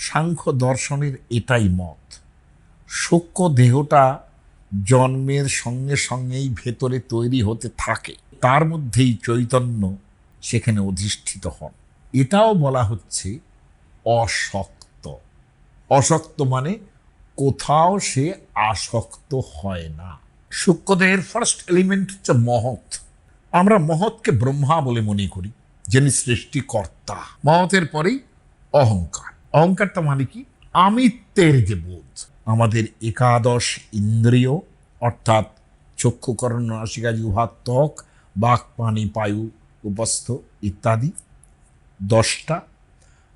সাংখ্য দর্শনের এটাই মত। সূক্ষ্ম দেহটা জন্মের সঙ্গে সঙ্গেই ভেতরে তৈরি হতে থাকে। তার মধ্যেই চৈতন্য সেখানে অধিষ্ঠিত হন। এটাও বলা হচ্ছে অশক্ত। অশক্ত মানে কোথাও সে আসক্ত হয় না। সূক্ষ্মদেহের ফার্স্ট এলিমেন্ট হচ্ছে মহৎ। আমরা মহৎকে ব্রহ্মা বলে মনে করি, যিনি সৃষ্টিকর্তা। মহতের পরেই অহংকার। অহংকারটা মানে কি? আমিত্বের যে বোধ। আমাদের একাদশ ইন্দ্রিয়, অর্থাৎ চক্ষুকরণ নাসিকা জিহ্বা ত্বক বাক পানি পায়ু, উপস্থ ইত্যাদি। দশটা।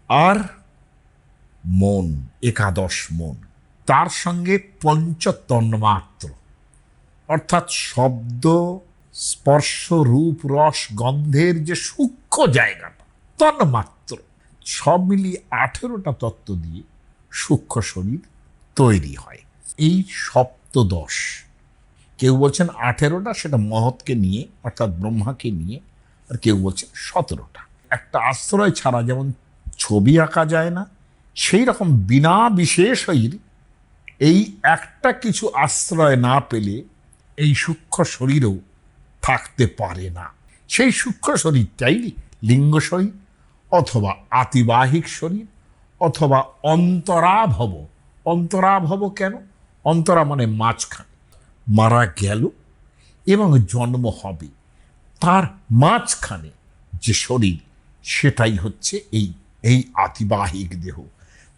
আর মন, একাদশ মন। তার সঙ্গে পঞ্চতন্মাত্র অর্থাৎ শব্দ, স্পর্শ, রূপ, রস, গন্ধের যে সূক্ষ্ম জায়গাটা তন্মাত্র সব মিলিয়ে আঠেরোটা তত্ত্ব দিয়ে সূক্ষ্ম শরীর তৈরি হয়। এই সপ্তদশ, কেউ বলছেন আঠেরোটা, সেটা মহৎকে নিয়ে, অর্থাৎ ব্রহ্মাকে নিয়ে, আর কেউ বলছেন সতেরোটা। একটা আশ্রয় ছাড়া যেমন ছবি আঁকা যায় না, সেই রকম বিনা বিশেষই এই একটা কিছু আশ্রয় না পেলে এই সূক্ষ্ম শরীরও থাকতে পারে না। সেই সূক্ষ্ম শরীরটাই লিঙ্গ শরীর অথবা আতিবাহিক শরীর, অথবা অন্তরাভব। অন্তরাভব কেন? অন্তরা মানে মাঝখানে। মারা গেল এবং জন্ম হবে। তার মাঝখানে যে শরীর, সেটাই হচ্ছে এই এই আতিবাহিক দেহ।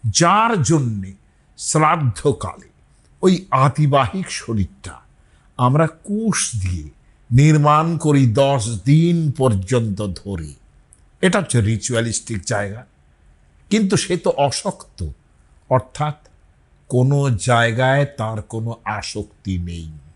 যার জন্যে শ্রাদ্ধকালে ওই আতিবাহিক শরীরটা আমরা কুশ দিয়ে নির্মাণ করি দশ দিন পর্যন্ত ধরে। এটা হচ্ছে রিচুয়ালিস্টিক জায়গা। কিন্তু সে তো অশক্ত। অর্থাৎ কোনো জায়গায় তার কোনো আসক্তি নেই।